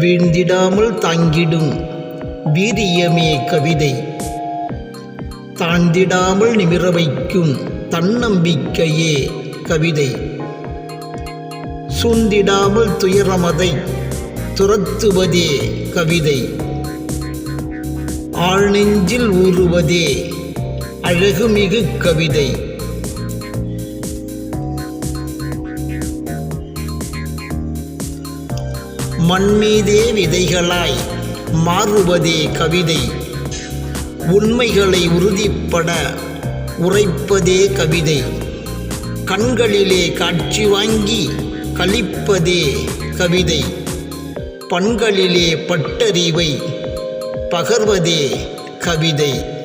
வீழ்ந்திடாமல் தாங்கிடும் வீரியமே கவிதை. தாழ்ந்திடாமல் நிமிர வைக்கும் தன்னம்பிக்கையே கவிதை. சூழ்ந்திடாமல் துயரமதை துரத்துவதே கவிதை. ஆழ்நெஞ்சில் ஊறுவதே அழகுமிகு கவிதை. மண்மீதே விதைகளாய் மாறுவதே கவிதை. உண்மைகளை உறுதிப்பட உரைப்பதே கவிதை. கண்களிலே காட்சி வாங்கி கழிப்பதே கவிதை. பண்களிலே பட்டறிவை பகர்வதே கவிதை.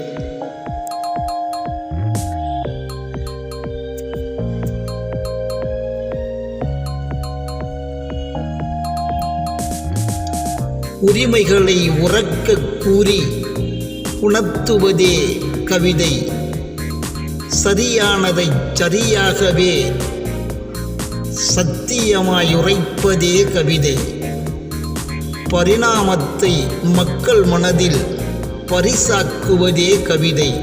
உரிமைகளை உறக்கக் கூறி உணர்த்துவதே கவிதை. சரியானதை சரியாகவே சத்தியமாய் உரைப்பதே கவிதை. பரிணாமத்தை மக்கள் மனதில் பரிசாக்குவதே கவிதை.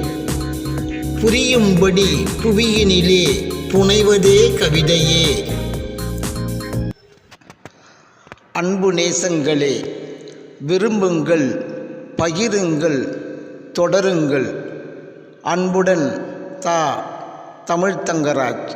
புரியும்படி புவியினிலே புனைவதே கவிதையே. அன்பு நேசங்களே விரும்புங்கள் பகிருங்கள் தொடருங்கள். அன்புடன் தா தமிழ்த்தங்கராஜ்